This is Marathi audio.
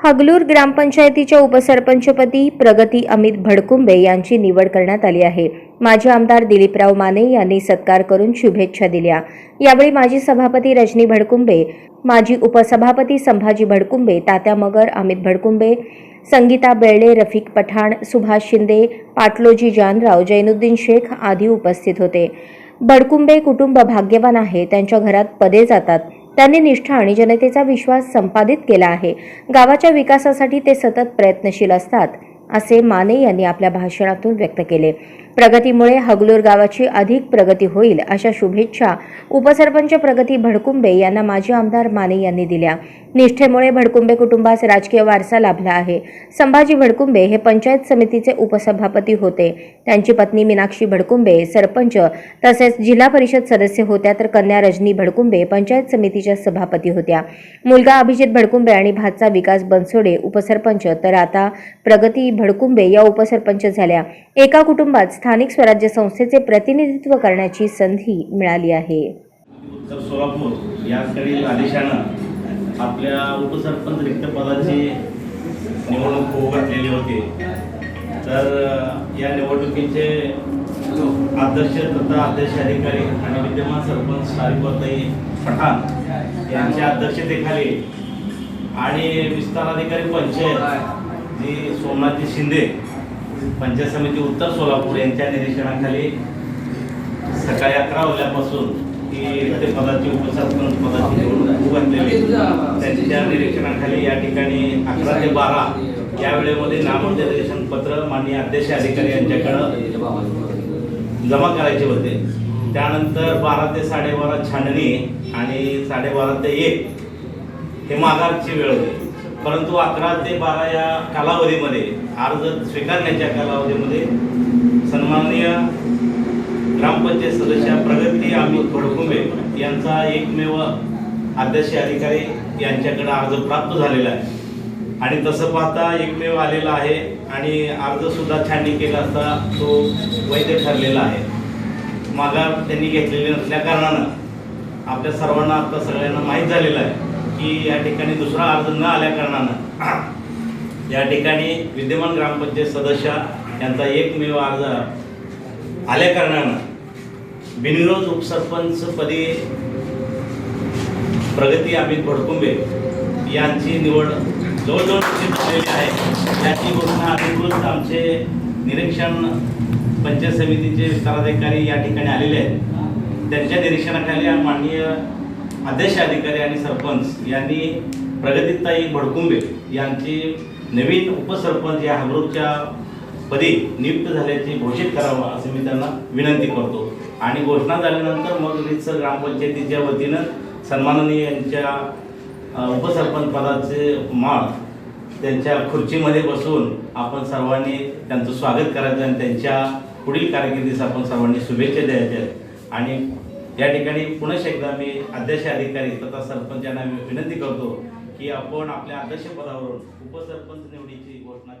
हगलूर ग्रामपंचायतीच्या उपसरपंचपदी प्रगती अमित भडकुंबे यांची निवड करण्यात आली आहे. माजी आमदार दिलीपराव माने यांनी सत्कार करून शुभेच्छा दिल्या. यावेळी माजी सभापती रजनी भडकुंबे माजी उपसभापती संभाजी भडकुंबे तात्या मगर अमित भडकुंबे संगीता बेळले रफिक पठाण सुभाष शिंदे पाटलोजी जानराव जैनुद्दीन शेख आदी उपस्थित होते. भडकुंबे कुटुंब भाग्यवान आहे त्यांच्या घरात पदे जातात. त्यांनी निष्ठा आणि जनतेचा विश्वास संपादित केला आहे. गावाच्या विकासासाठी ते सतत प्रयत्नशील असतात असे माने यांनी आपल्या भाषणातून व्यक्त केले. प्रगतीमुळे हगलूर गावाची अधिक प्रगती होईल अशा शुभेच्छा उपसरपंच प्रगती भडकुंबे यांना माजी आमदार माने यांनी दिल्या. निष्ठेमुळे भडकुंबे कुटुंबास राजकीय वारसा लाभला आहे. संभाजी भडकुंबे हे पंचायत समितीचे उपसभापती होते. त्यांची पत्नी मीनाक्षी भडकुंबे सरपंच तसेच जिल्हा परिषद सदस्य होत्या तर कन्या रजनी भडकुंबे पंचायत समितीच्या सभापती होत्या. मुलगा अभिजित भडकुंबे आणि भातचा विकास बनसोडे उपसरपंच. तर आता प्रगती भडकुंबे या उपसरपंच झाल्या. एका कुटुंबात स्थानिक स्वराज्य संस्थेचे प्रतिनिधित्व करण्याची संधी मिळाली आहे. तर सोलापूर याकडील आदेशानं आपल्या उपसरपंच रिक्त पदाची निवडणूक होऊ घातलेली होती. तर या निवडणुकीचे अध्यक्ष तथा अध्यक्ष अधिकारी आणि विद्यमान सरपंच सारिकताई पठाण यांच्या अध्यक्षतेखाली आणि विस्तार अधिकारी पंचायत जी सोमनाथजी शिंदे पंचायत समिती उत्तर सोलापूर यांच्या निरीक्षणाखाली सकाळी अकरा वाजल्यापासून ही रिक्त पदाची उपसरपंच पदाची निवडणूक बनलेली त्यांच्या निरीक्षणाखाली या ठिकाणी अकरा ते बारा या वेळेमध्ये नामनिर्देशन पत्र माननीय अध्यक्ष अधिकारी यांच्याकडं जमा करायचे होते. त्यानंतर बारा ते साडेबारा छाननी आणि साडेबारा ते एक हे माघारची वेळ होती. परंतु अकरा ते बारा या कालावधीमध्ये अर्ज स्वीकारण्याच्या कालावधीमध्ये सन्माननीय ग्रामपंचायत सदस्य प्रगती अमित घोडकुंबे यांचा एकमेव अध्यक्ष अधिकारी यांच्याकडे अर्ज प्राप्त झालेला आहे. आणि तसं पाहता एकमेव आलेला आहे आणि अर्ज सुद्धा छाननी केला असता तो वैध ठरलेला आहे. माघार त्यांनी घेतलेली नसल्या कारणानं आपल्या सर्वांना आता सगळ्यांना माहीत झालेलं आहे की या ठिकाणी दुसरा अर्ज न आल्या कारणानं या ठिकाणी विद्यमान ग्रामपंचायत सदस्य यांचा एकमेव अर्ज आल्या कारणानं बिनविरोध उपसरपंचपदी प्रगती अमित भडकुंबे यांची निवड जवळजवळ निश्चित झालेली आहे. याची घोषणा अधिकृत आमचे निरीक्षण पंचायत समितीचे विस्ताराधिकारी या ठिकाणी आलेले आहेत. त्यांच्या निरीक्षणाखाली माननीय अध्यक्ष अधिकारी आणि सरपंच यांनी प्रगतीताई भडकुंबे यांची नवीन उपसरपंच या हगरूरच्या पदी नियुक्त झाल्याचे घोषित करावं असं मी त्यांना विनंती करतो. आणि घोषणा झाल्यानंतर मग रितसर ग्रामपंचायतीच्या वतीनं सन्माननीय यांच्या उपसरपंच पदाचे माळ त्यांच्या खुर्चीमध्ये बसून आपण सर्वांनी त्यांचं स्वागत करायचं आणि त्यांच्या पुढील कारकिर्दीस आपण सर्वांनी शुभेच्छा द्यायच्या. आणि या ठिकाणी पुन्हा एकदा मी अध्यक्ष अधिकारी तथा सरपंचांना विनंती करतो की आपण आपल्या अध्यक्षपदावरून उपसरपंच निवडीची घोषणा